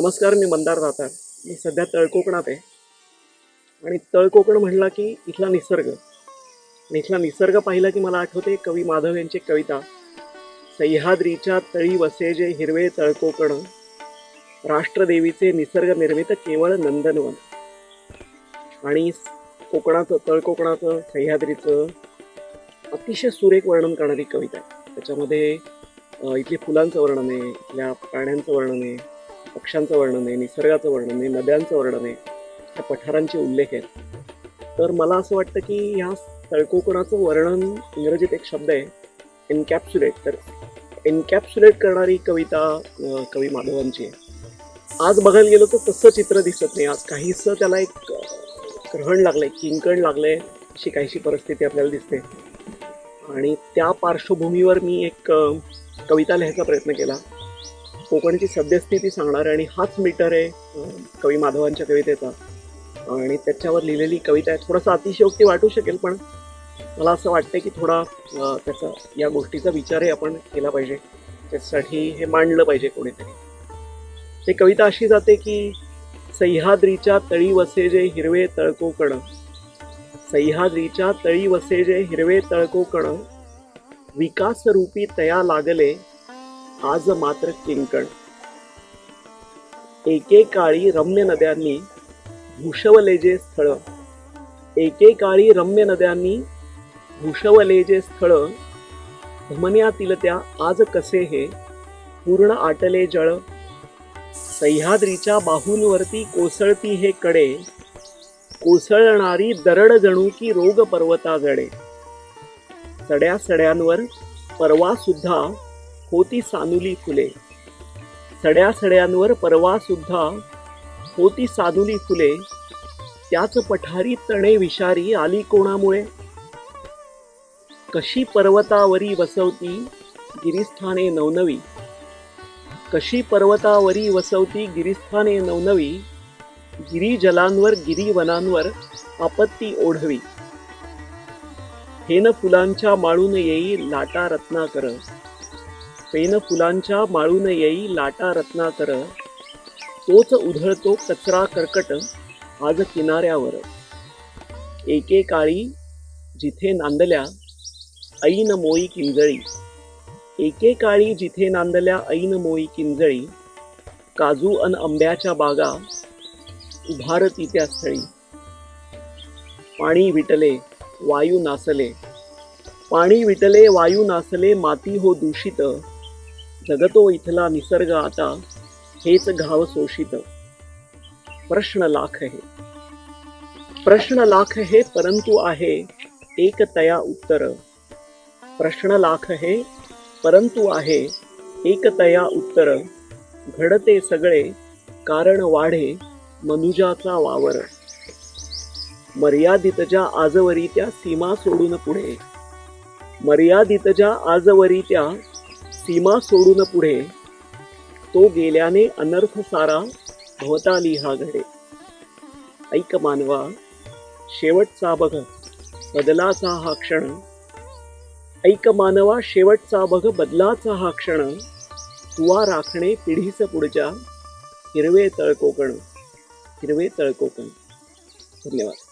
नमस्कार मी मंदार दातार मी सध्या तळकोकणात आहे. आणि तळकोकण म्हणला की इथला निसर्ग. आणि इथला निसर्ग पाहिला की मला आठवते कवी माधव यांची कविता. सह्याद्रीच्या तळी वसे जे हिरवे तळकोकण. राष्ट्रदेवीचे निसर्ग निर्मित केवळ नंदनवन. आणि कोकणाचं तळकोकणाचं सह्याद्रीचं अतिशय सुरेख वर्णन करणारी कविता आहे. त्याच्यामध्ये इथली फुलांचं वर्णन आहे इथल्या प्राण्यांचं वर्णन आहे. पक्ष्यांचं वर्णन आहे निसर्गाचं वर्णन आहे नद्यांचं वर्णन आहे त्या पठारांचे उल्लेख आहेत. तर मला असं वाटतं की ह्या तळकोकणाचं वर्णन इंग्रजीत एक शब्द आहे एनकॅप्सुलेट तर एनकॅप्सुलेट करणारी कविता कवी माधवांची आहे. आज बघायला गेलो तर तसं चित्र दिसत नाही. आज काहीसं त्याला एक ग्रहण लागलंय किंकण लागलंय अशी काहीशी परिस्थिती आपल्याला दिसते. आणि त्या पार्श्वभूमीवर मी एक कविता लिहायचा प्रयत्न केला. कोकणची सद्यस्थिती सांगणार आणि हाच मीटर आहे कवी माधवांच्या कवितेचा. आणि त्याच्यावर लिहिलेली कविता आहे. थोडासा अतिशयोक्ती वाटू शकेल पण मला असं वाटतं की थोडा त्याचा या गोष्टीचा विचारही आपण केला पाहिजे. त्यासाठी हे मांडलं पाहिजे कोणीतरी. ते कविता अशी जाते की सह्याद्रीच्या तळी वसे जे हिरवे तळकोकण सह्याद्रीच्या तळी वसे जे हिरवे तळकोकण कण. विकासरूपी तया लागले आज मात्र किंकण. एकेकाळी रम्य नद्यांनी भूषवले जे स्थळ एकेकाळी रम्य नद्यांनी भूषवले जे स्थळ. धमन्यातील त्या आज कसे हे? पूर्ण आटले जळ. सह्याद्रीच्या बाहूंवरती कोसळती हे कडे. कोसळणारी दरड जणू की रोग पर्वता जडे सड्या सड्यांवर परवा सुद्धा होती सानुली फुले. सड्या सड्यांवर परवा सुद्धा होती सानुली फुले. त्याच पठारी तणे विषारी आली कोणामुळे? कशी पर्वतावरी वसवती गिरिस्थाने नवनवी? कशी पर्वतावरी वसवती गिरिस्थाने नवनवी? गिरीजलांवर गिरीवनांवर आपत्ती ओढवी. हेन फुलांच्या माळून येई लाटा रत्नाकर फेन फुलांच्या माळून येई लाटा रत्नाकर. तोच उधळतो कचरा कर्कट आज किनाऱ्यावर. एकेकाळी जिथे नांदल्या ऐन मोई किंजळी. एकेकाळी जिथे नांदल्या ऐन मोई किंजळी. काजू अन आंब्याच्या बागा उभारती त्या स्थळी. पाणी विटले वायू नासले. पाणी विटले वायू नासले माती हो दूषित. जगतो इथला निसर्ग आता हेच घाव शोषित. प्रश्न लाख हे प्रश्न लाख हे परंतु आहे एक तया उत्तर. प्रश्न लाख हे परंतु आहे एक तया उत्तर. घडते सगळे कारण वाढे मनुजाचा वावर. मर्यादितच्या आजवरी त्या सीमा सोडून पुढे. मर्यादितच्या आजवरी त्या सीमा सोडून पुढे तो गेल्याने अनर्थ सारा भवताली हा घडे. ऐक मानवा शेवटचा बघ बदलाचा हा क्षण. ऐक मानवा शेवटचा बघ बदलाचा हा क्षण. तुवा राखणे पिढीस पुढच्या हिरवे तळकोकण हिरवे तळकोकण. धन्यवाद.